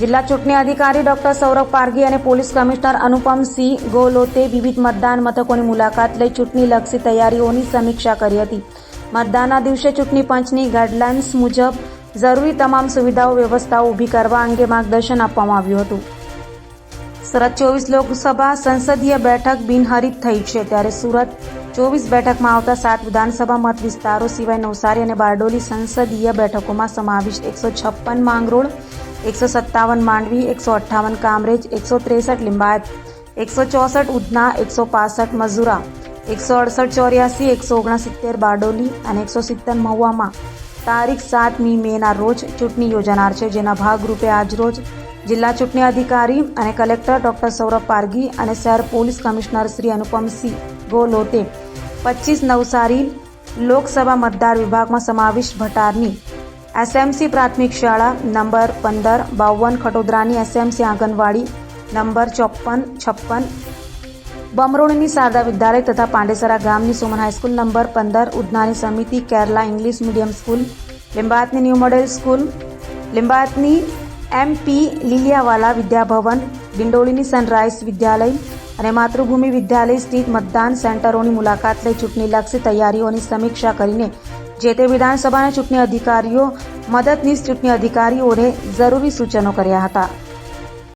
જિલ્લા ચૂંટણી અધિકારી ડોક્ટર સૌરભ પારગી અને પોલીસ કમિશનર અનુપમ સિંહ ગોલોતે વિવિધ મતદાન મથકોની મુલાકાત લઈ ચૂંટણીલક્ષી તૈયારીઓની સમીક્ષા કરી હતી. મતદાનના દિવસે ચૂંટણી પંચની ગાઈડલાઇન્સ મુજબ જરૂરી તમામ સુવિધાઓ, વ્યવસ્થાઓ ઊભી કરવા અંગે માર્ગદર્શન આપવામાં આવ્યું હતું. સુરત ચોવીસ લોકસભા સંસદીય બેઠક બિનહરીફ થઈ છે. ત્યારે સુરત ચોવીસ બેઠકમાં આવતા સાત વિધાનસભા મત વિસ્તારો સિવાય નવસારી અને બારડોલી સંસદીય બેઠકોમાં સમાવિષ્ટ એકસો છપ્પન માંગરોળ એકસો સત્તાવન માંડવી એકસો અઠ્ઠાવન કામરેજ એકસો ત્રેસઠ લિંબાયત એકસો ચોસઠ ઉધના એકસો પાસઠ મઝુરા એકસો અડસઠ ચોર્યાસી એકસો ઓગણસિત્તેર બારડોલી અને એકસો સિત્તેર મહુવામાં તારીખ સાતમી મેના રોજ ચૂંટણી યોજાનાર છે જેના ભાગરૂપે આજરોજ જિલ્લા ચૂંટણી અધિકારી અને કલેક્ટર ડોક્ટર સૌરભ પારગી અને શહેર પોલીસ કમિશનર શ્રી અનુપમસિંહ ગોલોતે પચીસ નવસારી લોકસભા મતદાર વિભાગમાં સમાવિષ્ટ ભટારની એસએમસી પ્રાથમિક શાળા, નંબર પંદર, બાવન ખટોદરાની એસએમસી આંગણવાડી, નંબર ચોપન, છપ્પન. બમરોણીની શારદા વિદ્યાલય તથા પાંડેસરા ગામની સુમન હાઈસ્કૂલ, નંબર પંદર, ઉધનાની સમિતિ, કેરલા ઇંગ્લિશ મીડિયમ સ્કૂલ, લિંબાયતની ન્યૂ મોડેલ સ્કૂલ, લિંબાયતની એમપી લીલિયાવાલા વિદ્યાભવન ડિંડોલીની સનરાઈઝ વિદ્યાલય અને માતૃભૂમિ વિદ્યાલય સ્થિત મતદાન સેન્ટરોની મુલાકાત લઈ ચૂંટણીલક્ષી તૈયારીઓની સમીક્ષા કરીને જે તે વિધાનસભાના ચૂંટણી અધિકારીઓ મદદનીશ ચૂંટણી અધિકારીઓને જરૂરી સૂચનો કર્યા હતા.